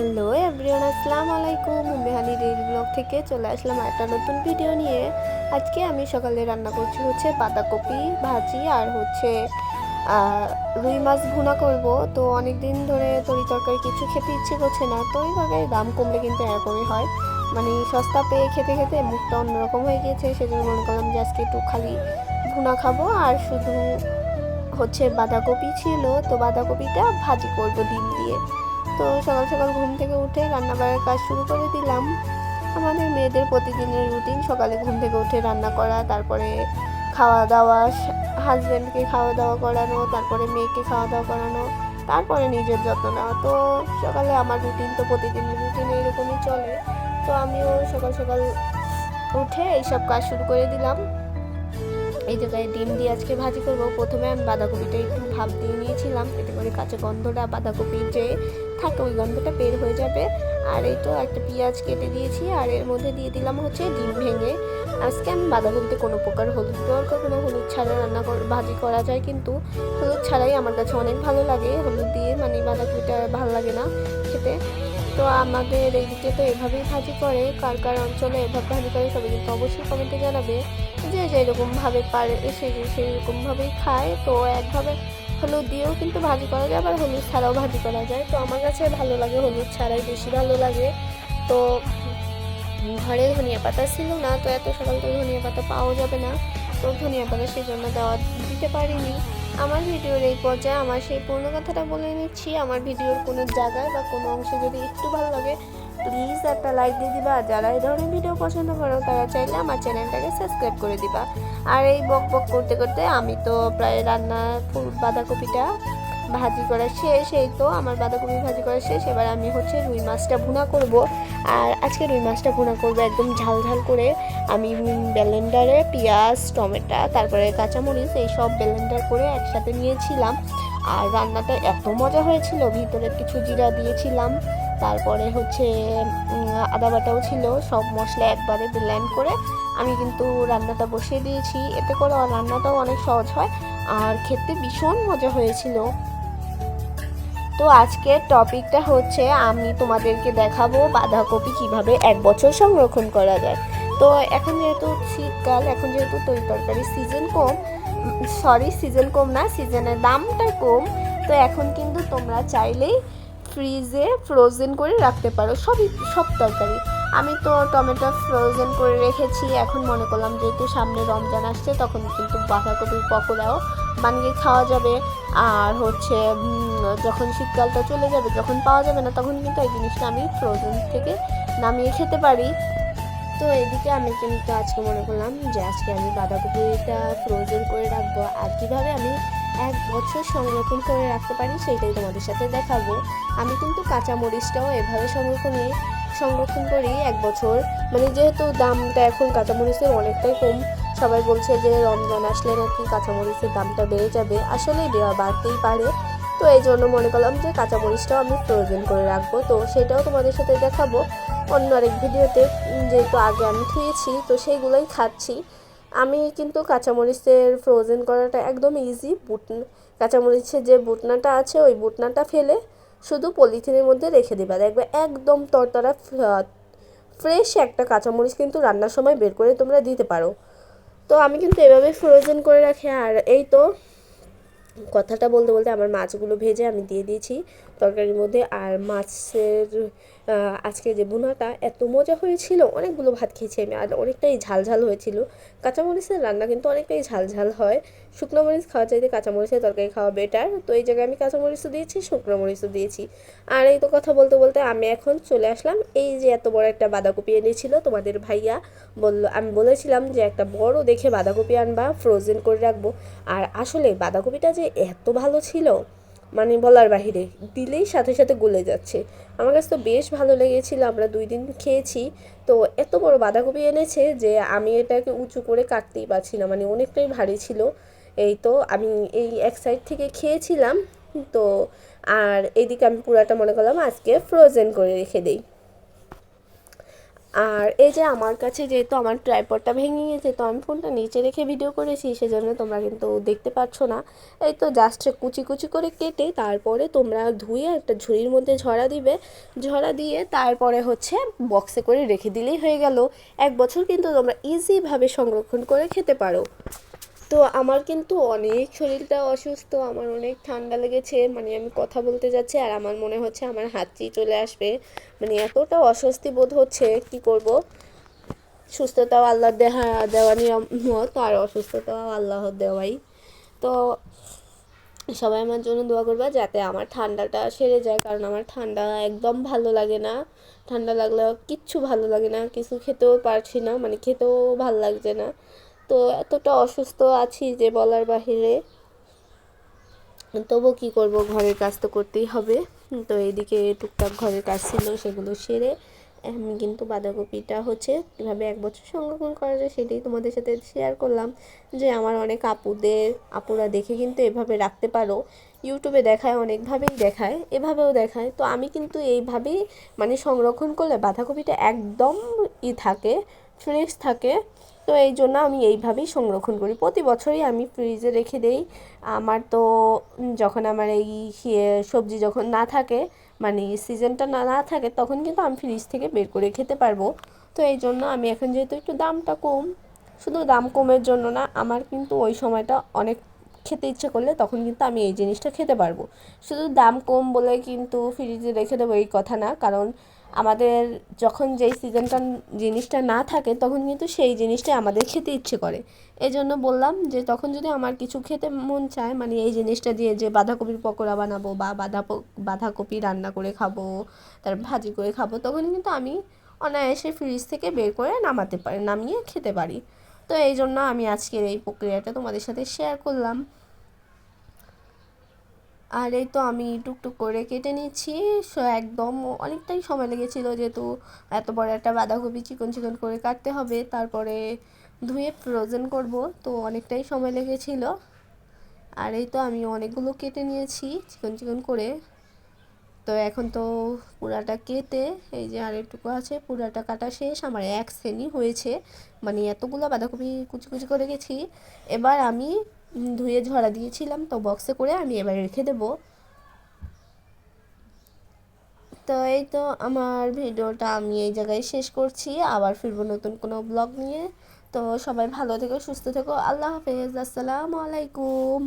Hello everyone, আসসালামু আলাইকুম। মেহানি daily blog থেকে চলে আসলাম একটা নতুন ভিডিও নিয়ে। আজকে আমি সকালে রান্না করছি হচ্ছে বাঁধাকপি, ভাজি আর হচ্ছে রুই মাছ ভুনা করব। তো অনেক দিন ধরে তরি তরকারি কিছু খেতে ইচ্ছে করছে না। তরি তরকারির দাম কমলে কিন্তু এরকমই হয়। মানে সস্তা পেয়ে খেতে খেতে মুখটা অন্যরকম হয়ে গিয়েছে। সেজন্য মনে করলাম যে আজকে একটু খালি ভুনা খাব। আর শুধু হচ্ছে বাঁধাকপি ছিল। তো বাঁধাকপিটা ভাজি করব ডিম দিয়ে। তো সকাল সকাল ঘুম থেকে উঠে রান্নাবাড়ার কাজ শুরু করে দিলাম। আমাদের মেয়েদের প্রতিদিনের রুটিন সকালে ঘুম থেকে উঠে রান্না করা, তারপরে খাওয়া দাওয়া হাজব্যান্ডকে খাওয়া দাওয়া করানো, তারপরে মেয়েকে খাওয়া দাওয়া করানো, তারপরে নিজের যত্ন নেওয়া। তো সকালে আমার রুটিন তো প্রতিদিনের রুটিন এরকমই চলে। তো আমিও সকাল সকাল উঠে এইসব কাজ শুরু করে দিলাম। এই জায়গায় ডিম দিয়ে আজকে ভাজি করব। প্রথমে আমি বাঁধাকপিটা একটু ভাপ দিয়ে নিয়েছিলাম। এতে করে কাঁচা গন্ধটা, বাঁধাকপির যে থাকে, ওই গন্ধটা বের হয়ে যাবে। আর এই তো একটা পেঁয়াজ কেটে দিয়েছি, আর এর মধ্যে দিয়ে দিলাম হচ্ছে ডিম ভেঙে। আজকে আমি বাঁধাকপিতে কোনো প্রকার হলুদ দরকার, কোনো হলুদ ছাড়া রান্না কর ভাজি করা যায় কিন্তু হলুদ ছাড়াই আমার কাছে অনেক ভালো লাগে। হলুদ দিয়ে মানে বাঁধাকপিটা ভালো লাগে না খেতে। তো আমাদের এইদিকে তো এভাবেই ভাজি করে। কার কার অঞ্চলে এভাবে ভাজি করে সবাই কিন্তু অবশ্যই কমেন্টে জানাবে। যে যেরকমভাবে পারে, সে সেরকমভাবেই খায়। তো একভাবে হলুদ দিয়েও কিন্তু ভাজি করা যায়, আবার হলুদ ছাড়াও ভাজি করা যায়। তো আমার কাছে ভালো লাগে হলুদ ছাড়াই বেশি ভালো লাগে। তো ঘরে ধনিয়া পাতা ছিল না, তো এত সকাল তো ধনিয়া পাতা পাওয়া যাবে না। তো ধনিয়া পাতা সেই জন্য দেওয়া দিতে পারিনি। আমার ভিডিওর এই পর্যায়ে আমার সেই পূর্ণ কথাটা বলে নিচ্ছি। আমার ভিডিওর কোনো জায়গায় বা কোনো অংশে যদি একটু ভালো লাগে প্লিজ একটা লাইক দিয়ে দিবা। যারা এই ধরনের ভিডিও পছন্দ করো, তারা চাইলে আমার চ্যানেলটাকে সাবস্ক্রাইব করে দিবা। আর এই বক বক করতে করতে আমি তো প্রায় রান্না বাঁধাকপিটা ভাজি করা শেষ, এই তো আমার বাঁধাকপি ভাজি করা শেষ। এবার আমি হচ্ছে রুই মাছটা ভুনা করব। আর আজকে রুই মাছটা ভুনা করব একদম ঝাল ঝাল করে। আমি ব্লেন্ডারে পেঁয়াজ, টমেটো, তারপরে কাঁচামরিচ, এই সব ব্লেন্ডার করে একসাথে নিয়েছিলাম। আর রান্নাটা এত মজা হয়েছিল, ভিতরে কিছু জিরা দিয়েছিলাম। তারপরে হচ্ছে আদা বাটাও ছিল, সব মশলা একবারে ব্লেন্ড করে আমি কিন্তু রান্নাটা বসিয়ে দিয়েছি। এতে করে রান্নাটাও অনেক সহজ হয়। আর খেতে ভীষণ মজা হয়েছিল। তো আজকের টপিকটা হচ্ছে, আমি তোমাদেরকে দেখাবো বাঁধাকপি কীভাবে এক বছর সংরক্ষণ করা যায়। তো এখন যেহেতু শীতকাল, এখন যেহেতু তরি তরকারির সিজন কম সরি সিজন কম না সিজনের দামটা কম, তো এখন কিন্তু তোমরা চাইলেই ফ্রিজে ফ্রোজেন করে রাখতে পারো। সবই, সব তরকারি। আমি তো টমেটো ফ্রোজেন করে রেখেছি। এখন মনে করলাম যেহেতু সামনে রমজান আসছে, তখন কিন্তু বাঁধাকপির পকোড়াও বানিয়ে খাওয়া যাবে। আর হচ্ছে যখন শীতকালটা চলে যাবে, যখন পাওয়া যাবে না, তখন কিন্তু এই জিনিসটা আমি ফ্রোজেন থেকে নামিয়ে খেতে পারি। তো এদিকে আমি কিন্তু আজকে মনে করলাম যে, আজকে আমি বাঁধাকপিটা ফ্রোজেন করে রাখব। আর কীভাবে আমি এক বছর সংরক্ষণ করে রাখতে পারি সেইটাই তোমাদের সাথে দেখাবো। আমি কিন্তু কাঁচা মরিচটাও এভাবে সংরক্ষণে, সংরক্ষণ করি এক বছর। মানে যেহেতু দামটা এখন কাঁচামরিচের অনেকটাই কম, সবাই বলছে যে রমজান আসলে নাকি কাঁচামরিচের দামটা বেড়ে যাবে। আসলে দেওয়া বাড়তেই পারে। তো এই জন্য মনে করলাম যে কাঁচামরিচটাও আমি প্রয়োজন করে রাখব। তো সেটাও তোমাদের সাথে দেখাবো অন্য আরেক ভিডিওতে। যেহেতু আগে আমি খেয়েছি, তো সেইগুলোই খাচ্ছি। আমি কিন্তু কাঁচামরিচের ফ্রোজেন করাটা একদম ইজি বুট, কাঁচামরিচের যে বুটনাটা আছে, ওই বুটনাটা ফেলে শুধু পলিথিনের মধ্যে রেখে দিবা। দেখবে একদম তরতরা ফ্রেশ একটা কাঁচামরিচ কিন্তু রান্নার সময় বের করে তোমরা দিতে পারো। তো আমি কিন্তু এভাবে ফ্রোজেন করে রাখি। আর এই তো কথাটা বলতে বলতে আমার মাছগুলো ভেজে আমি দিয়ে দিয়েছি। তরকারির মধ্যে আর মাছের আজকে যে বুনাটা এত মজা হয়েছিল। অনেকগুলো ভাত খেয়েছি আমি আর অনেকটাই ঝাল ঝাল হয়েছিল। কাঁচামরিচের রান্না কিন্তু অনেকটাই ঝাল ঝাল হয়। শুকনো মরিচ খাওয়া চাইতে কাঁচামরিচের তরকারি খাওয়া বেটার তো এই জায়গায় আমি কাঁচামরিচও দিয়েছি, শুকনো মরিচও দিয়েছি। আর এই তো কথা বলতে বলতে আমি এখন চলে আসলাম। এই যে এত বড় একটা বাঁধাকপি এনেছিল তোমাদের ভাইয়া বলল, আমি বলেছিলাম যে একটা বড় দেখে বাঁধাকপি আনবা ফ্রোজেন করে রাখব। আর আসলে বাঁধাকপিটা যে এত ভালো ছিল মানে বলার বাহিরে, দিলেই সাথে সাথে গলে যাচ্ছে। আমার কাছে তো বেশ ভালো লেগেছিল, আমরা দুই দিন খেয়েছি। তো এত বড় বাঁধাকপি এনেছে যে আমি এটাকে উঁচু করে কাটতেই পারছি না মানে অনেকটাই ভারী ছিল। এই তো আমি এই এক সাইড থেকে খেয়েছিলাম। তো আর এদিকে আমি পুরাটা মনে করলাম আজকে ফ্রোজেন করে রেখে দিই। আর এই যে আমার কাছে যেহেতু আমার ট্রাইপডটা ভেঙে গেছে, তো আমি ফোনটা নিচে রেখে ভিডিও করেছি, সেজন্য তোমরা কিন্তু দেখতে পাচ্ছ না। এই তো জাস্ট কুচি কুচি করে কেটে তারপরে তোমরা ধুয়ে একটা ঝুড়ির মধ্যে ঝরা দিবে। ঝরা দিয়ে তারপরে হচ্ছে বক্সে করে রেখে দিলেই হয়ে গেল। এক বছর কিন্তু তোমরা ইজিভাবে সংরক্ষণ করে খেতে পারো। তো আমার কিন্তু অনেক শরীরটা অসুস্থ, আমার অনেক ঠান্ডা লেগেছে মানে আমি কথা বলতে যাচ্ছি আর আমার মনে হচ্ছে আমার হাঁচি চলে আসবে। মানে এতটা অস্বস্তি বোধ হচ্ছে, কি করব? সুস্থতাও আল্লাহ দেহা, দেওয়া নিয়মত, আর অসুস্থতাও আল্লাহ দেওয়াই। তো সবাই আমার জন্য দোয়া করবা যাতে আমার ঠান্ডাটা সেরে যায়, কারণ আমার ঠান্ডা একদম ভালো লাগে না। ঠান্ডা লাগলে কিচ্ছু ভালো লাগে না, কিছু খেতেও পারছি না মানে খেতেও ভালো লাগছে না। তো এতটা অসুস্থ আছি যে বলার বাহিরে। তবু কি করব? ঘরের কাজ তো করতেই হবে। তো এইদিকে টুকটাক ঘরের কাজ ছিল, সেগুলো সেরে আমি কিন্তু বাঁধাকপিটা হচ্ছে কীভাবে এক বছর সংরক্ষণ করা যায় সেটাই তোমাদের সাথে শেয়ার করলাম। যে আমার অনেক আপুদের, আপুরা দেখে কিন্তু এভাবে রাখতে পারো। ইউটিউবে দেখায়, অনেকভাবেই দেখায়, এভাবেও দেখায়। তো আমি কিন্তু এইভাবেই মানে সংরক্ষণ করলে বাঁধাকপিটা একদম ই থাকে ফ্রেশ থাকে। তো এই জন্য আমি এইভাবেই সংরক্ষণ করি। প্রতি বছরই আমি ফ্রিজে রেখে দেই। আমার তো যখন আমার এই সবজি যখন না থাকে মানে সিজনটা না না থাকে, তখন কিন্তু আমি ফ্রিজ থেকে বের করে খেতে পারব। তো এই জন্য আমি এখন যেহেতু একটু দামটা কম, শুধু দাম কমের জন্য না, আমার কিন্তু ওই সময়টা অনেক খেতে ইচ্ছে করলে তখন কিন্তু আমি এই জিনিসটা খেতে পারব। শুধু দাম কম বলে কিন্তু ফ্রিজে রেখে দেবো এই কথা না, কারণ আমাদের যখন যেই সিজনটা জিনিসটা না থাকে, তখন কিন্তু সেই জিনিসটাই আমাদের খেতে ইচ্ছে করে। এই জন্য বললাম যে, তখন যদি আমার কিছু খেতে মন চায় মানে এই জিনিসটা দিয়ে যে বাঁধাকপির পকোড়া বানাবো বা বাঁধা বাঁধাকপি রান্না করে খাব, তার ভাজি করে খাব, তখন কিন্তু আমি অনায়াসে ফ্রিজ থেকে বের করে নামাতে পারি, নামিয়ে খেতে পারি। তো এই জন্য আমি আজকের এই প্রক্রিয়াটা তোমাদের সাথে শেয়ার করলাম। আর এই তো আমি টুকটুক করে কেটে নিচ্ছি। সো একদম অনেকটাই সময় লেগেছিলো যেহেতু এত বড় একটা বাঁধাকপি চিকন চিকন করে কাটতে হবে। তারপরে ধুয়ে ফ্রোজেন করব, তো অনেকটাই সময় লেগেছিল। আর এই তো আমি অনেকগুলো কেটে নিয়েছি চিকন চিকন করে। তো এখন তো পুরাটা কেটে, এই যে আর একটুকু আছে, পুরাটা কাটা শেষ। আমার এক শ্রেণি হয়েছে মানে এতগুলো বাঁধাকপি কুচি কুচি করে গেছি এবার আমি ধুয়ে ঝরা দিয়েছিলাম, তো বক্সে করে আমি এবার রেখে দেব। তো এই তো আমার ভিডিওটা আমি এই জায়গায় শেষ করছি, আবার ফিরবো নতুন কোনো ব্লগ নিয়ে। তো সবাই ভালো থেকো, সুস্থ থেকো, আল্লাহ হাফেজ, আসসালামু আলাইকুম।